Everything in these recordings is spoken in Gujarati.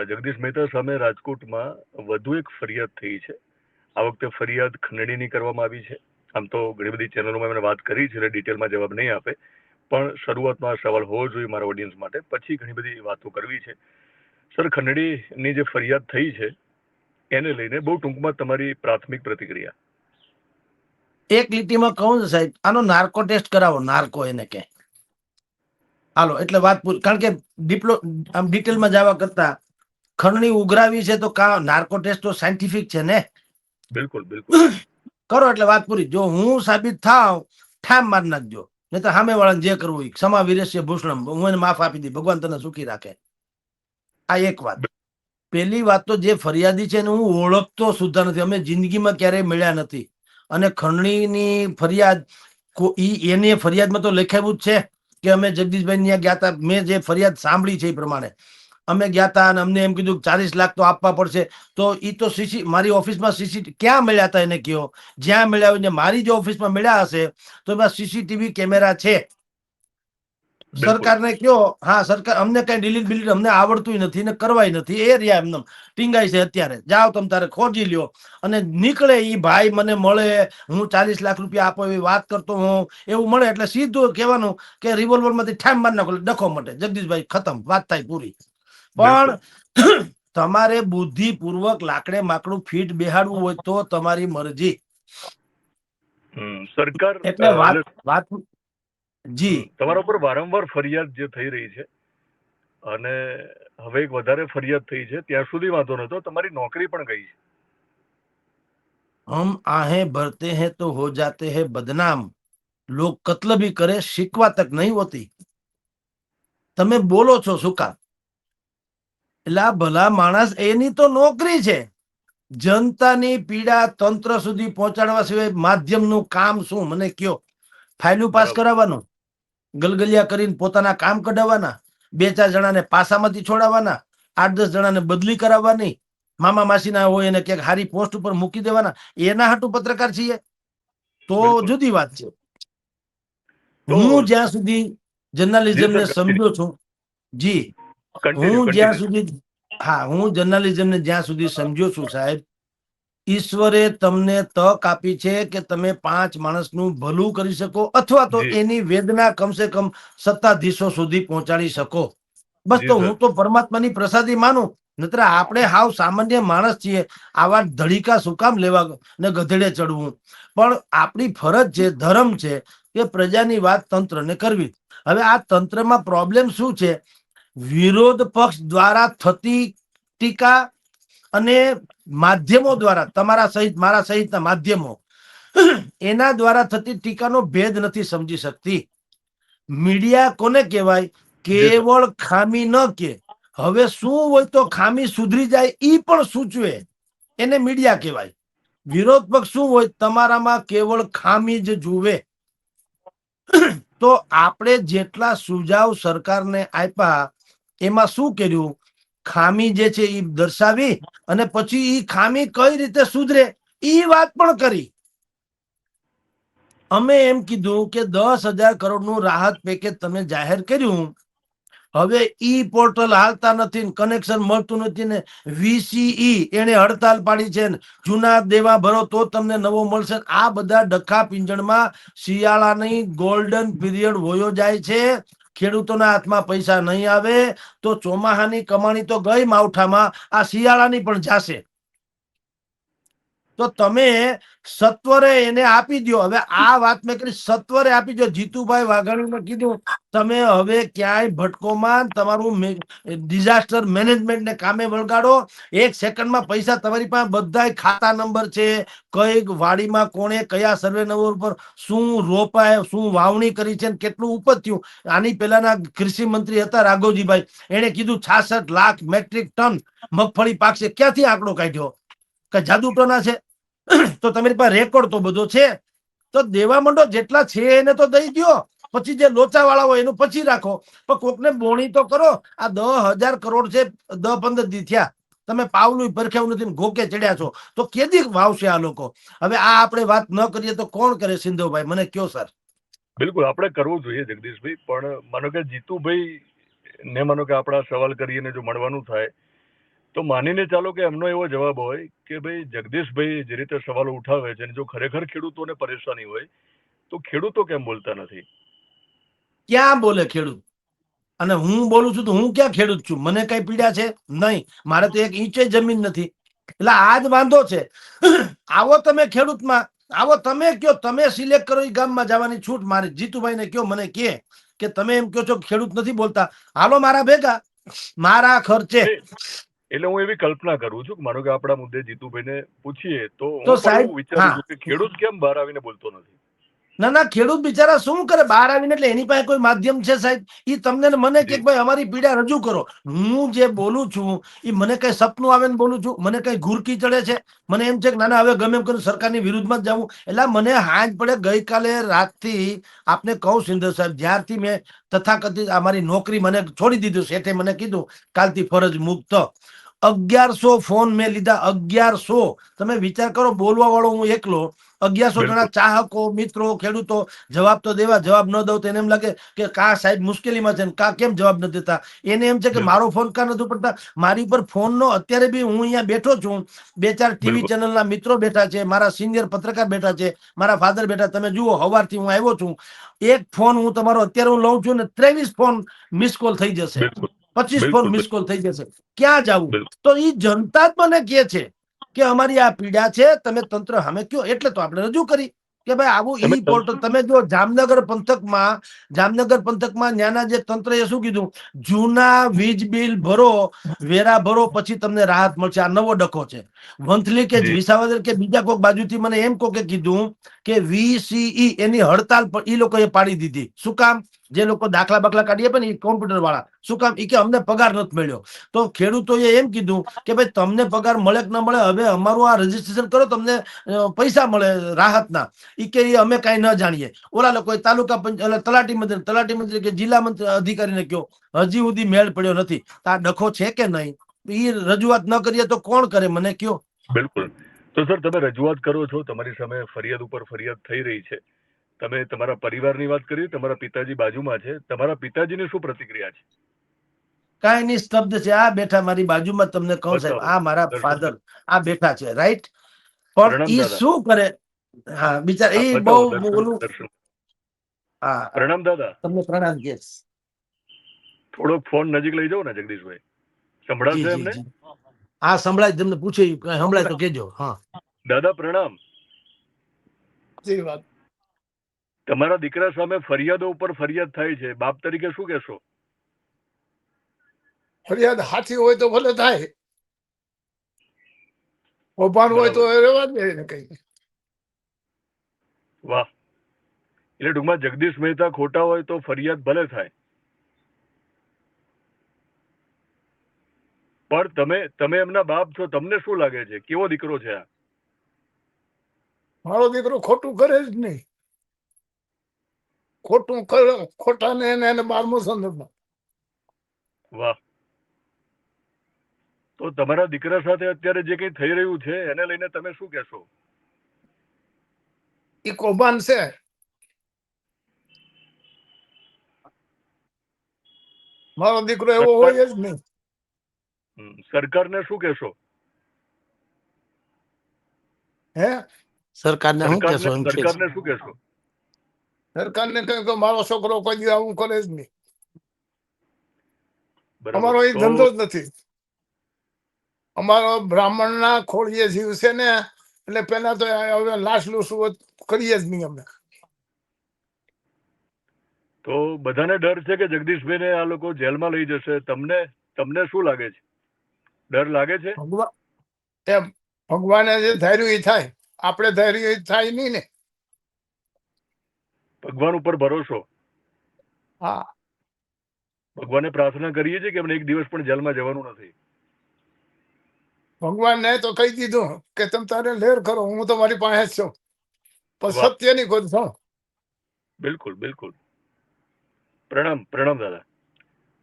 જગદીશ મહેતા સામે રાજકોટમાં વધુ એક ફરિયાદ થઈ છે. આ વખતે ફરિયાદ ખંડણીની કરવામાં આવી છે. આમ તો ઘણી બધી ચેનલોમાં મેં વાત કરી છે ડિટેલમાં જવાબ નહીં આપે. પણ શરૂઆતમાં સવાલ હોવો જોઈએ મારા ઓડિયન્સ માટે. પછી ઘણી બધી વાતો કરવી છે. સર, ખંડણીની જે ફરિયાદ થઈ છે, એને લઈને બહુ ટૂંકમાં તમારી પ્રાથમિક પ્રતિક્રિયા. એક લીટીમાં કહું સાહેબ, આનો નાર્કો ટેસ્ટ કરાવો, નાર્કો એને કે. હાલો, એટલે વાત પૂરી, કારણ કે ડિપ્લો, આમ ડિટેલમાં જવા કરતા ખંડણી ઉઘરાવી છે તો કા નાર્કો ટેસ્ટ તો સાયન્ટિફિક છે ને? બિલકુલ બિલકુલ. કરો એટલે વાત પૂરી. જો હું સાબિત થાવ ઠામ માર નાખજો. નહીં તો સામે વાળાને જે કરવું હોય ક્ષમા વિરેશ્ય ભૂષણમ. હું એને માફ આપી દી ભગવાન તને સુખી રાખે. આ એક વાત. પેલી વાત તો જે ફરિયાદી છે એને હું ઓળખતો સુધા નથી. અમે જિંદગીમાં ક્યારેય મળ્યા નથી. અને ખંડણીની ફરિયાદ એને એની ફરિયાદમાં તો લખાવ્યું જ છે કે અમે જગદીશભાઈ ત્યાં ગયા હતા મેં જે ફરિયાદ સાંભળી છે એ પ્રમાણે. અમે ગયા હતા અને અમને એમ કીધું ચાલીસ લાખ તો આપવા પડશે. તો એ તો સીસી મારી ઓફિસમાં સીસી ક્યાં મળ્યા હતા એને કયો? જ્યાં મળ્યા હોય ને મારી જે ઓફિસમાં મળ્યા હશે તો એમાં સીસીટીવી કેમેરા છે. સરકારને કયો? હા સરકાર અમને કઈ ડિલીટ બિલીટ અમને આવડતું નથી ને કરવાય નથી. એ રહ્યા એમને ટીંગાય છે અત્યારે. જાઓ તમે તારે ખોજી લ્યો. અને નીકળે એ ભાઈ મને મળે. હું ચાલીસ લાખ રૂપિયા આપો એવી વાત કરતો હું એવું મળે એટલે સીધું કહેવાનું કે રિવોલ્વરમાંથી ઠામ મારી નાખો ડખો મટે. જગદીશભાઈ ખતમ. વાત થાય પૂરી. પણ તમારે બુદ્ધિપૂર્વક લાકડે માકડું ફીટ બેહાડવું હોય તો તમારી મરજી. સરકાર એટલે વાત જી. તમારા પર વારંવાર ફરિયાદ જે થઈ રહી છે અને હવે એક વધારે ફરિયાદ થઈ છે ત્યાં સુધી વાંધો નતો તમારી નોકરી પણ ગઈ છે. હમ આહે ભરતે હે તો હો જાતે હે બદનામ. લોક કતલ ભી કરે શીખવા તક નહીં હોતી. તમે બોલો છો શું એટલે આ ભલા માણસ એની તો નોકરી છે. જનતાની પીડા તંત્ર સુધી પહોંચાડવા સિવાય માધ્યમનું કામ શું? મને કયો. ફાઇલું પાસ કરાવવાનું. ગલગલિયા કરીને પોતાના કામ કઢાવવાના. બે ચાર જણાને પાસામાંથી છોડાવવાના. આઠ દસ જણાને બદલી કરાવવાની. મામા માસીના હોય એને ક્યાંક હારી પોસ્ટ ઉપર મૂકી દેવાના. એના હાટુ પત્રકાર છીએ. તો જુદી વાત છે. હું જ્યાં સુધી જર્નાલિઝમ ને સમજો છું. જી. હું જ્યાં સુધી હા હું જર્નાલિઝમને જ્યાં સુધી સમજો છું સાહેબ ઈશ્વરે તમને તક આપી છે કે તમે પાંચ માણસનું ભલું કરી શકો અથવા તો એની વેદના કમસે કમ સત્તાધીશો સુધી પહોંચાડી શકો. બસ તો હું તો પરમાત્માની પ્રસાદી માનું નત્ર આપણે હાવ સામાન્ય માણસ છીએ આવા ધડીકા શું કામ લેવા ને ગધેડે ચડવું. પણ આપણી ફરજ છે ધર્મ છે કે પ્રજાની વાત તંત્રને કરવી. હવે આ તંત્રમાં પ્રોબ્લેમ શું છે? વિરોધ પક્ષ દ્વારા થતી ટીકા અને માધ્યમો દ્વારા, તમારા સહિત, મારા સહિતના માધ્યમો, એના દ્વારા થતી ટીકાનો ભેદ નથી સમજી શકતી. મીડિયા કોને કહેવાય? કેવળ ખામી ન કે. હવે શું હોય તો ખામી સુધરી જાય એ પણ સૂચવે. એને મીડિયા કહેવાય. વિરોધ પક્ષ શું હોય? તમારામાં કેવળ ખામી જ જુએ. તો આપણે જેટલા સુઝાવ સરકારને આપ્યા એમાં શું કર્યું? ખામી જે છે એ દર્શાવી અને પછી એ ખામી કઈ રીતે સુધરે? એ વાત પણ કરી. અમે એમ કીધું કે દસ હજાર કરોડનું રાહત પેકેજ તમે જાહેર કર્યું. હવે ઈ પોર્ટલ હાલતા નથી કનેક્શન મળતું નથી ને વીસીઈ એને હડતાલ પાડી છે જૂના દેવા ભરો તો તમને નવો મળશે આ બધા ડખા પિંજણમાં શિયાળાની ગોલ્ડન પીરિયડ વયો જાય છે. ખેડૂતોના હાથમાં પૈસા નહીં આવે, તો ચોમાહાની કમાણી તો ગઈ માવઠામાં, આ શિયાળાની પણ જાશે. તો તમે સત્વરે એને આપી દો હવે આ વાત મેં કરી, સત્વરે આપી દો જીતુભાઈ વાઘાણીને કીધું, તમે હવે ક્યાંય ભટકોમાં તમારું ડિઝાસ્ટર મેનેજમેન્ટ ને કામે વળગાડો. એક સેકન્ડમાં પૈસા તમારી પાસે બધા ખાતા નંબર છે. કઈ વાડીમાં કોણે કયા સર્વે નંબર પર શું રોપાય, શું વાવણી કરી છે કેટલું ઉપજ થયું. આની પહેલાના કૃષિ મંત્રી હતા રાઘવજીભાઈ. એને કીધું, છાસઠ લાખ મેટ્રિક ટન મગફળી પાકશે. ક્યાંથી આંકડો કાઢ્યો? કે જાદુ ટોના છે. તો તમારી પાસે રેકોર્ડ તો બધો છે. તો દેવા માંડો જેટલા છે એને તો દઈ દો પછી જે લોચા વાળા હોય એનું પછી રાખો. પણ કોકને બોણી તો કરો. આ દસ હજાર કરોડ છે દસ પંદર દી થયા. તમે પાવલું પરખ્યાવું નથી ગોકે ચડ્યા છો. તો કેદી વાવશે આ લોકો? હવે આ આપણે વાત ન કરીએ તો કોણ કરે સિંધુભાઈ? મને કયો, સર? બિલકુલ, આપણે કરવું જોઈએ જગદીશભાઈ. પણ માનો કે જીતુભાઈ ને માનો કે આપણા સવાલ કરીને જો મળવાનું થાય તો માનીને ચાલો કે એમનો એવો જવાબ હોય કે ભાઈ જગદીશભાઈ જે રીતે સવાલો ઉઠાવે છે જો ખરેખર ખેડૂતોને પરેશાની હોય તો ખેડૂતો કેમ બોલતા નથી? ક્યાં બોલે ખેડૂત? અને હું બોલું છું તો હું ક્યાં ખેડૂત છું? મને કઈ પીડા છે? નહીં. મારે તો એક ઈંચે જમીન નથી. એટલે આ જ વાંધો છે. આવો તમે ખેડૂતમાં. આવો તમે કયો. તમે સિલેક્ટ કરો એ ગામમાં જવાની છૂટ. મારી જીતુભાઈને કયો મને કે કે તમે એમ કહો છો ખેડૂત નથી બોલતા. હાલો મારા ભેગા. મારા ખર્ચે. એટલે હું એવી કલ્પના કરું છું કે માનો કે આપણા મુદ્દે જીતુભાઈને પૂછીએ તો હું વિચારું છું કે ખેડૂત કેમ બહાર આવીને બોલતો નથી? ના ના ખેડૂત બિચારા શું કરે? બહાર આવીને એટલે એની પાસે કોઈ માધ્યમ છે સાહેબ? એ તમને મને કે ભાઈ અમારી પીડા રજૂ કરો. હું જે બોલું છું એ મને કઈ સપનું આવે ને બોલું છું? મને કઈ ઘુરકી ચડે છે? મને એમ છે કે નાના હવે ગમે એમ કરું સરકારની વિરુદ્ધમાં જ જવું એટલે મને હાંજ પડે. ગઈકાલે રાતથી આપને કહું સિંધર સાહેબ જ્યારથી મેં તથાકથિત અમારી નોકરી મને છોડી દીધું શેઠે મને કીધું કાલથી ફરજ મુક્ત. અગિયારસો ફોન મેં લીધા અગિયારસો. તમે વિચાર કરો બોલવા વાળો હું એકલો અગિયારસો જણા ચાહકો મિત્રો ખેડૂતો જવાબ તો દેવા જવાબ ન દઉં તો એને એમ લાગે કે કા સાહેબ મુશ્કેલીમાં છે કા કેમ જવાબ નથી દેતા? એને એમ છે કે મારો ફોન કા નથી પડતા મારી પર ફોનનો અત્યારે બી હું અહીંયા બેઠો છું. બે ચાર ટીવી. ચેનલના મિત્રો બેઠા છે મારા સિનિયર પત્રકાર બેઠા છે મારા ફાધર બેઠા. તમે જુઓ હવારથી હું આવ્યો છું. એક ફોન હું તમારો અત્યારે હું લઉં છું ને ત્રેવીસ ફોન મિસ કોલ થઈ જશે. પચીસ ફોન મિસ કોલ થઈ જશે ક્યાં જવું? તો એ જનતા જ મને કહે છે કે અમારી આ પીડા છે તમે તંત્ર સામે કયો એટલે તો આપણે રજૂ કરી કે ભાઈ આવું ઈ પોર્ટલ તમે જો જામનગર પંથકમાં જામનગર પંથકમાં ન્યાના જે તંત્રએ શું કીધું? જૂના વીજ બિલ ભરો વેરા ભરો પછી તમને રાહત મળશે. આ નવો ડખો છે. વંથલી કે. વિસાવદર કે બીજા કોઈક બાજુથી મને એમ કોકે કીધું કે વીસીઈ એની હડતાલ ઈ લોકોએ પાડી દીધી. શું કામ? જે લોકો દાખલા બાખલા કાઢીએ પણ એ કોમ્પ્યુટર વાળા. શું કામ? એ કે અમને પગાર નથી મળ્યો. તો ખેડૂતોએ એમ કીધું કે ભાઈ, તમને પગાર મળે કે ન મળે? હવે અમારું આ રજીસ્ટ્રેશન કરો, તમને પૈસા મળે રાહતના. એ કે અમે કાંઈ ન જાણીએ. ઓલા લોકોએ તાલુકા પંચ તલાટી મંત્રી તલાટી મંત્રી કે જિલ્લા મંત્રી, અધિકારીને કયો, હજી સુધી મેળ પડ્યો નથી. આ ડખો છે કે નહીં? એ રજૂઆત ન કરીએ તો કોણ કરે? મને કયો. બિલકુલ. તો સર, તમે રજૂઆત કરો છો, તમારી સામે ફરિયાદ ઉપર ફરિયાદ થઈ રહી છે. તમે તમારા પરિવારની વાત કરી તમારા પિતાજી બાજુમાં છે. તમારા પિતાજીની શું પ્રતિક્રિયા છે? કાંઈ નહીં સ્તબ્ધ છે. આ બેઠા મારી બાજુમાં તમને કહું સાહેબ. આ મારા ફાધર. આ બેઠા છે રાઈટ? પણ એ શું કરે? હા બિચાર એ બહુ બોલું હા. પ્રણામ દાદા. તમને પ્રણામ યસ થોડોક ફોન નજીક લઈ જાઓ ને જગદીશભાઈ. સંભળાશે એમને? હા સંભળાય તમને પૂછે સંભળાય તો કેજો હા. દાદા પ્રણામ. જી વાત તમારા દીકરા સામે ફરિયાદો ઉપર ફરિયાદ થાય છે. બાપ તરીકે શું કહેશો? ફરિયાદ હાથી હોય તો ભલે થાય. કૌભાંડ હોય તો રહેવા દે ને કઈ વાહ. એટલે ટૂંકમાં જગદીશ મહેતા ખોટા હોય તો ફરિયાદ ભલે થાય. પણ તમે તમે એમના બાપ છો તમને શું લાગે છે? કેવો દીકરો છે આ? મારો દીકરો ખોટું કરે જ નહીં. ખોટું ખોટા ને એને એને બારમો સંદર્ભમાં વાહ. તો તમારા દીકરા સાથે અત્યારે જે કઈ થઈ રહ્યું છે એને લઈને તમે શું કહેશો? એ કૌભાંડ છે. મારો દીકરો એવો હોય જ નહીં. સરકારને શું કહેશો? હે? સરકારને શું કહેશો. સરકારને શું કહેશો? સરકારને કહ્યું કે મારો છોકરો કોઈ આવું કરે જ નહીં. અમારો એ ધંધો જ નથી. અમારો બ્રાહ્મણ ના ખોળીએ જીવ છે ને એટલે પેલા તો હવે લાશ લૂસવું કરીએ જ નહીં અમે. તો બધાને ડર છે કે જગદીશભાઈને આ લોકો જેલમાં લઈ જશે? તમને તમને શું લાગે છે? ડર લાગે છે? ભગવાન એમ ભગવાને જે ધાર્યું એ થાય. આપણે ધાર્યું એ થાય નહીં ને. ભગવાન ઉપર ભરોસો? હા. ભગવાનને પ્રાર્થના કરીએ છીએ કે અમને એક દિવસ પણ જેલમાં જવાનું નથી. ભગવાનને તો કહી દીધું કે તમે તારે લેર કરો હું તો મારી પાસે જ છું. પણ. સત્યની ખોજ છું. બિલકુલ બિલકુલ. પ્રણામ પ્રણામ દાદા.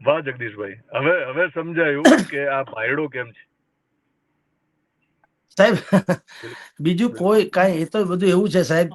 વાહ જગદીશભાઈ. હવે હવે સમજાયું કે આ પાયડો કેમ છે? સાહેબ બીજું કોઈ કાંઈ એ તો બધું એવું છે સાહેબ.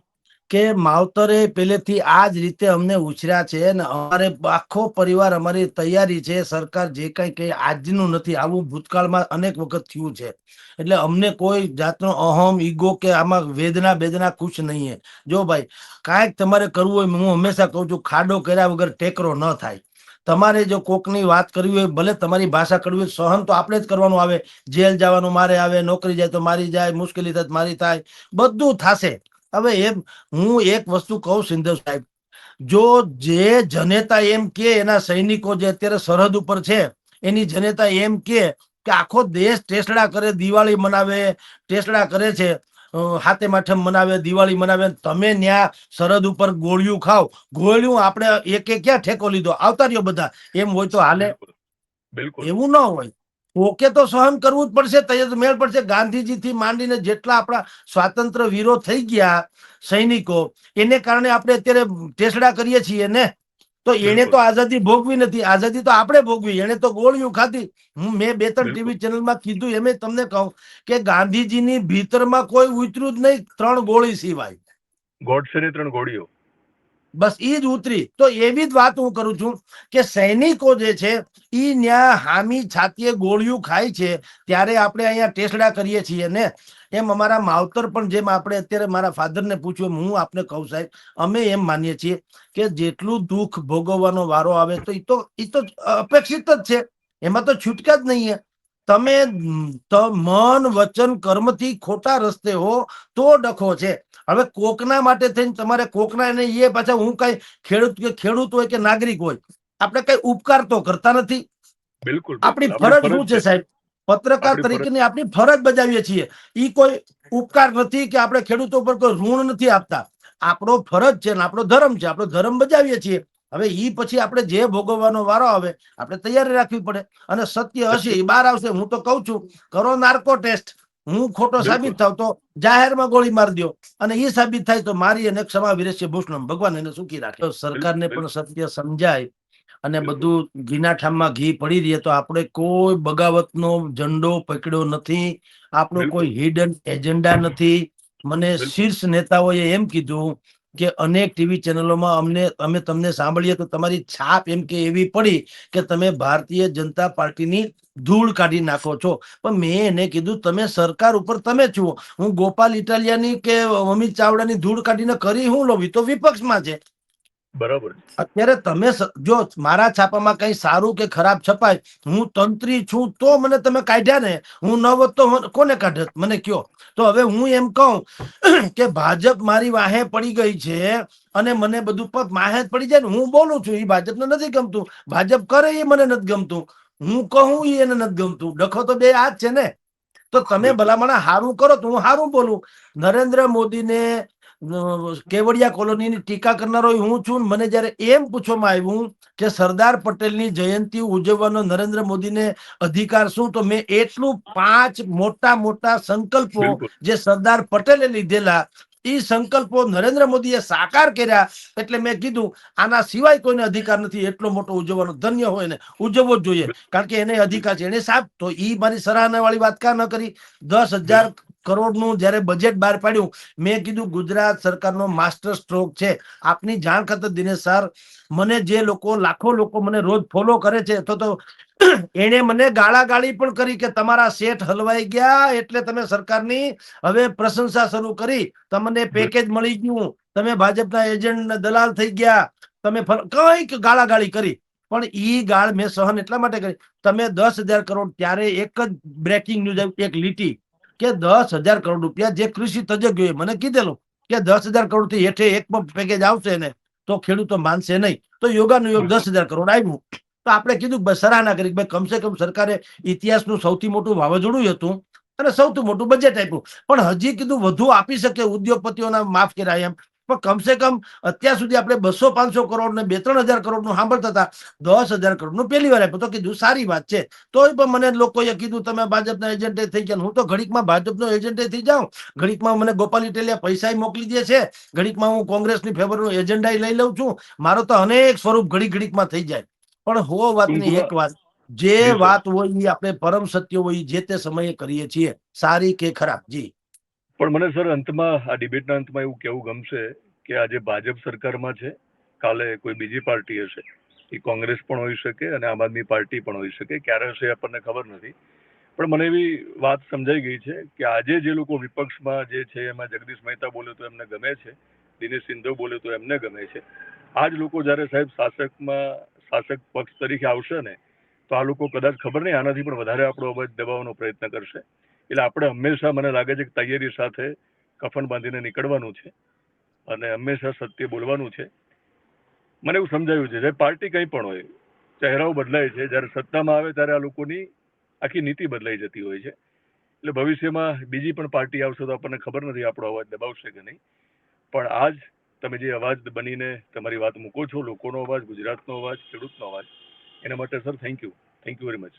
કે માવતરે પહેલેથી આ જ રીતે અમને ઉછર્યા છે અને અમારે આખો પરિવાર અમારી તૈયારી છે, સરકાર જે કઈ કઈ આજનું નથી, આવું ભૂતકાળમાં અનેક વખત થયું છે. એટલે અમને કોઈ જાતનો અહમ, ઈગો કે આમાં વેદના બેદના કુછ નહીં હે. જો ભાઈ, કાંઈક તમારે કરવું હોય, હું હંમેશા કહું છું, ખાડો કર્યા વગર ટેકરો ન થાય. તમારે જો કોકની વાત કરવી હોય, ભલે તમારી ભાષા કરવી હોય, સહન તો આપણે જ કરવાનું આવે. જેલ જવાનું, મારે આવે, નોકરી જાય તો મારી જાય, મુશ્કેલી થાય મારી થાય. બધું થશે. હવે એમ હું એક વસ્તુ કહું સિંધુ સાહેબ જો જે જનેતા એમ કે એના સૈનિકો જે અત્યારે સરહદ ઉપર છે એની જનેતા એમ કે કે આખો દેશ ટેસડા કરે દિવાળી મનાવે ટેસડા કરે છે હાથે માઠમ મનાવે દિવાળી મનાવે તમે ન્યા સરહદ ઉપર ગોળિયું ખાવ ગોળિયું આપણે એક ક્યાં ઠેકો લીધો? આવતા રહ્યો બધા. એમ હોય તો હાલે. બિલકુલ. એવું ન હોય. ઓકે તો સહન કરવું જ પડશે તૈયાર મેળ પડશે. ગાંધીજીથી માંડીને જેટલા આપણા સ્વાતંત્ર્ય વીરો થઈ ગયા સૈનિકો એને કારણે આપણે અત્યારે ટેસડા કરીએ છીએ ને? તો એને તો આઝાદી ભોગવી નથી. આઝાદી તો આપણે ભોગવી. એને તો ગોળીઓ ખાધી. હું મેં બે ત્રણ. ટીવી ચેનલમાં કીધું એમ તમને કહું કે ગાંધીજીની ભીતરમાં કોઈ ઉતર્યું જ નહીં ત્રણ ગોળી સિવાય. ગોડસેની ત્રણ ગોળીઓ. બસ એ જ ઉતરી. તો એવી જ વાત હું કરું છું કે સૈનિકો જે છે એ ન્યા હામી છાતીએ ગોળિયું ખાય છે, ત્યારે આપણે અહીંયા ટેસડા કરીએ છીએ ને. એમ અમારા માવતર પણ જેમ આપણે અત્યારે મારા ફાધરને પૂછ્યું હું આપને કહું સાહેબ, અમે એમ માનીએ છીએ કે જેટલું દુઃખ ભોગવવાનો વારો આવે તો એ તો એ તો અપેક્ષિત જ છે. એમાં તો છૂટકા જ નહીં તમે મન વચન કર્મથી ખોટા રસ્તે હો તો ડખો છે. હવે કોકના માટે થઈને તમારે કોકના એને એ પાછા હું કઈ ખેડૂત કે ખેડૂત હોય કે નાગરિક હોય આપણે કઈ ઉપકાર તો કરતા નથી. બિલકુલ આપણી ફરજ શું છે સાહેબ? પત્રકાર તરીકે તરીકેની આપણી ફરજ બજાવીએ છીએ. ઈ કોઈ ઉપકાર નથી કે આપણે ખેડૂતો પર કોઈ ઋણ નથી આપતા. આપણો ફરજ છે ને આપણો ધર્મ છે. આપણો ધર્મ બજાવીએ છીએ. હવે ઈ પછી આપણે જે ભોગવવાનો વારો આવે આપણે તૈયારી રાખવી પડે. અને સત્ય હશે એ બહાર આવશે. હું તો કઉ છું કરો નાર્કો ટેસ્ટ. હું ખોટો સાબિત થાવ તો જાહેરમાં ગોળી મારી દો અને એ સાબિત થાય તો મારી અને ક્ષમા વિરેશ્ય ભૂષણમ ભગવાન એને સુખી રાખે. સરકારને પણ સત્ય સમજાય. અને બધું ઘીના ઠામમાં ઘી પડી રહીએ તો આપણે કોઈ બગાવતનો ઝંડો પકડ્યો નથી. આપણો કોઈ હિડન એજન્ડા નથી. મને શીર્ષ નેતાઓએ એમ કીધું કે અનેક ટીવી ચેનલોમાં અમને, અમે તમને સાંભળીએ તો તમારી છાપ એમ કે એવી પડી કે તમે ભારતીય જનતા પાર્ટીની ધૂળ કાઢી નાખો છો. પણ મેં એને કીધું, તમે સરકાર ઉપર તમે છો હું ગોપાલ ઇટાલિયાની કે અમિત ચાવડાની ધૂળ કાઢીને કરી હું લોભી તો વિપક્ષમાં છે. બરાબર. અત્યારે તમે જો મારા છાપામાં કઈ સારું કે ખરાબ છપાય હું તંત્રી છું તો મને તમે કાઢ્યા ને હું ન હોત તો કોને કાઢત? મને કયો. તો હવે હું એમ કહું કે ભાજપ મારી વાહે પડી ગઈ છે અને મને બધું પર માહે પડી જાય ને હું બોલું છું એ ભાજપને નથી ગમતું. ભાજપ કરે એ મને નથી ગમતું. હું કહું એ એને નથી ગમતું. ડખો તો બે આ જ છે ને. તો તમે ભલામણા હારું કરો તો હું હારું બોલું. નરેન્દ્ર મોદીને કેવડિયા કોલોનીની ટીકા કરનારો હું છું મને જ્યારે એમ પૂછવામાં આવ્યું કે સરદાર પટેલની જયંતિ ઉજવવાનો નરેન્દ્ર મોદીને અધિકાર શું તો મેં એટલું પાંચ મોટા મોટા સંકલ્પો જે સરદાર પટેલે લીધેલા એ સંકલ્પો નરેન્દ્ર મોદીએ સાકાર કર્યા એટલે મેં કીધું આના સિવાય કોઈને અધિકાર નથી એટલો મોટો ઉજવવાનો ધન્ય હોય ને ઉજવવો જ જોઈએ. કારણ કે એને અધિકાર છે. એને સાહેબ તો ઈ મારી સરાહના વાળી વાત કા ન કરી? દસ હજાર કરોડનું જ્યારે બજેટ બહાર પાડ્યું, મેં કીધું ગુજરાત સરકારનો માસ્ટર સ્ટ્રોક છે. આપની જાણ ખાતર દિનેશ સર મને જે લોકો, લાખો લોકો મને રોજ ફોલો કરે છે, તો તો એણે મને ગાળા ગાળી પણ કરી કે તમારા શેઠ હલવાઈ ગયા એટલે તમે સરકારની હવે પ્રશંસા શરૂ કરી. તમને પેકેજ મળી ગયું. તમે ભાજપના એજન્ટ દલાલ થઈ ગયા. તમે કંઈક કંઈક ગાળા ગાળી કરી. પણ ઈ ગાળ મેં સહન એટલા માટે કરી. તમે દસ હજાર કરોડ, ત્યારે એક જ બ્રેકિંગ ન્યૂઝ એક લીટી. કે દસ હજાર કરોડ રૂપિયા જે કૃષિ તજજ્ઞોએ મને કીધેલું કે દસ હજાર કરોડથી હેઠે એક પેકેજ આવશે ને, તો ખેડૂતો માનશે નહીં. તો યોગાનું યોગ દસ હજાર કરોડ આવ્યું તો આપણે કીધું સરાહના કરી ભાઈ કમસે કમ સરકારે ઇતિહાસનું સૌથી મોટું વાવાઝોડું હતું અને સૌથી મોટું બજેટ આપ્યું. પણ હજી કીધું વધુ આપી શકે ઉદ્યોગપતિઓના માફ કર્યા એમ. પણ કમસે કમ અત્યાર સુધી આપણે બસો પાંચસો કરોડ ને બે ત્રણ હજાર કરોડનું સાંભળતા હતા દસ હજાર કરોડનું પહેલી વાર આપ્યું. તો કીધું સારી વાત છે. તોય પણ મને લોકોએ કીધું તમે ભાજપના એજન્ટ થઈ ગયા. હું તો ઘડીકમાં ભાજપનો એજન્ટ થઈ જાઉં. ઘડીકમાં મને ગોપાલ ઇટેલિયા પૈસા મોકલી દે છે. ઘડીકમાં હું કોંગ્રેસની ફેવરનો એજન્ડા લઈ લઉં છું. મારો તો અનેક સ્વરૂપ ઘડી ઘડીકમાં થઈ જાય. પણ હો વાતની એક વાત જે વાત હોય એ આપણે પરમ સત્ય હોય જે તે સમયે કરીએ છીએ. સારી કે ખરાબ? જી. પણ મને સર અંતમાં, આ ડિબેટના અંતમાં એવું કહેવું ગમશે કે આજે ભાજપ સરકારમાં છે, કાલે કોઈ બીજી પાર્ટી હશે. એ કોંગ્રેસ પણ હોઈ શકે અને આમ આદમી પાર્ટી પણ હોઈ શકે. ક્યારે હશે આપણને ખબર નથી. પણ મને એવી વાત સમજાઈ ગઈ છે કે આજે જે લોકો વિપક્ષમાં જે છે, એમાં જગદીશ મહેતા બોલે તો એમને ગમે છે, દિનેશ સિંધો બોલે તો એમને ગમે છે. આ જ લોકો જ્યારે સાહેબ શાસકમાં, શાસક પક્ષ તરીકે આવશે ને, તો આ લોકો કદાચ ખબર નહીં, આનાથી પણ વધારે આપણો અવાજ દબાવવાનો પ્રયત્ન કરશે. એટલે આપણે હંમેશા મને લાગે છે કે તૈયારી સાથે કફન બાંધીને નીકળવાનું છે અને હંમેશા સત્ય બોલવાનું છે. મને એવું સમજાયું છે જે પાર્ટી કંઈ પણ હોય, ચહેરાઓ બદલાય છે, જ્યારે સત્તામાં આવે ત્યારે આ લોકોની આખી નીતિ બદલાઈ જતી હોય છે. એટલે ભવિષ્યમાં બીજી પણ પાર્ટી આવશે તો આપણને ખબર નથી આપણો અવાજ દબાવશે કે નહીં. પણ આજ તમે જે અવાજ બનીને તમારી વાત મૂકો છો, લોકોનો અવાજ, ગુજરાતનો અવાજ, ખેડૂતનો અવાજ, એના માટે sir thank you thank you very much